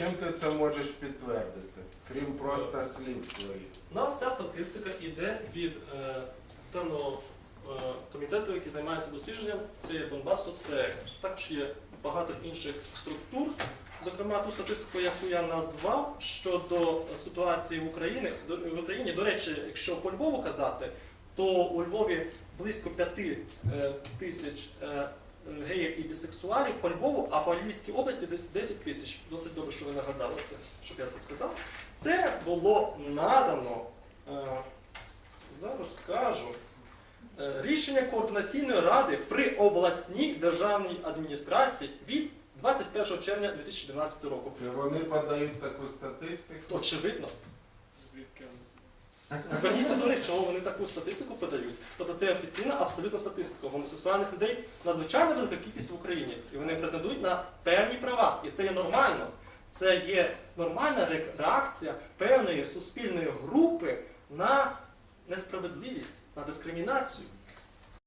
чим ти це можеш підтвердити? Крім просто слів своїх. У нас ця статистика йде від е, певного е, комітету, який займається дослідженням. Це є Донбас соцпроект. Також є багато інших структур. Зокрема, ту статистику, яку я назвав щодо ситуації в Україні, в Україні. До речі, якщо по Львову казати, то у Львові близько 5 е, тисяч е, і бісексуалів по Львову, а по Львівській області десь 10 тисяч. Досить добре, що ви нагадали це, щоб я це сказав. Це було надано, е, зараз скажу, е, рішення координаційної ради при обласній державній адміністрації від 21 червня 2012 року. І вони подають таку статистику. Очевидно, Звідки? Зверніться до них, чого вони таку статистику подають. Тобто це офіційна абсолютна статистика. Гомосексуальних людей надзвичайно велика кількість в Україні, і вони претендують на певні права. І це є нормально. Це є нормальна реакція певної суспільної групи на несправедливість, на дискримінацію.